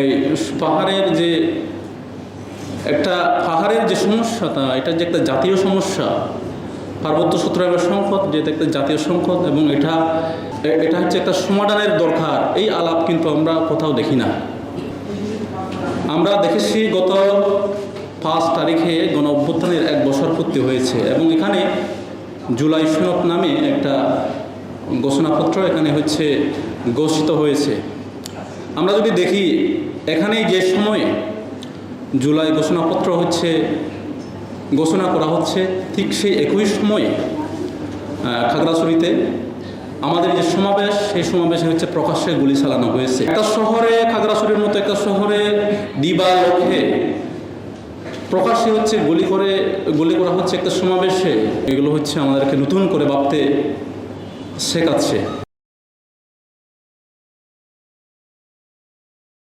এই পাহাড়ের যে একটা পাহাড়ের যে সমস্যাটা, এটা যে একটা জাতীয় সমস্যা, পার্বত্য সূত্রাগার সংকট যেটা একটা জাতীয় সংকট এবং এটা এটা হচ্ছে একটা সমাধানের দরকার, এই আলাপ কিন্তু আমরা কোথাও দেখি না। আমরা দেখেছি গত পাঁচ তারিখে গণ অভ্যুত্থানের এক বছর পূর্তি হয়েছে এবং এখানে জুলাই সনদ নামে একটা ঘোষণাপত্র এখানে হচ্ছে ঘোষিত হয়েছে। আমরা যদি দেখি এখানে যে সময়ে জুলাই ঘোষণাপত্র হচ্ছে, ঘোষণা করা হচ্ছে, ঠিক সেই একই সময়ে খাগড়াছড়িতে আমাদের যে সমাবেশ, সেই সমাবেশে হচ্ছে প্রকাশ্যে গুলি চালানো হয়েছে। একটা শহরে, খাগড়াছড়ির মতো একটা শহরে দিবা লক্ষ্যে প্রকাশ্যে হচ্ছে গুলি করে, গুলি করা হচ্ছে একটা সমাবেশে। এগুলো হচ্ছে আমাদেরকে নতুন করে ভাবতে শেখাচ্ছে।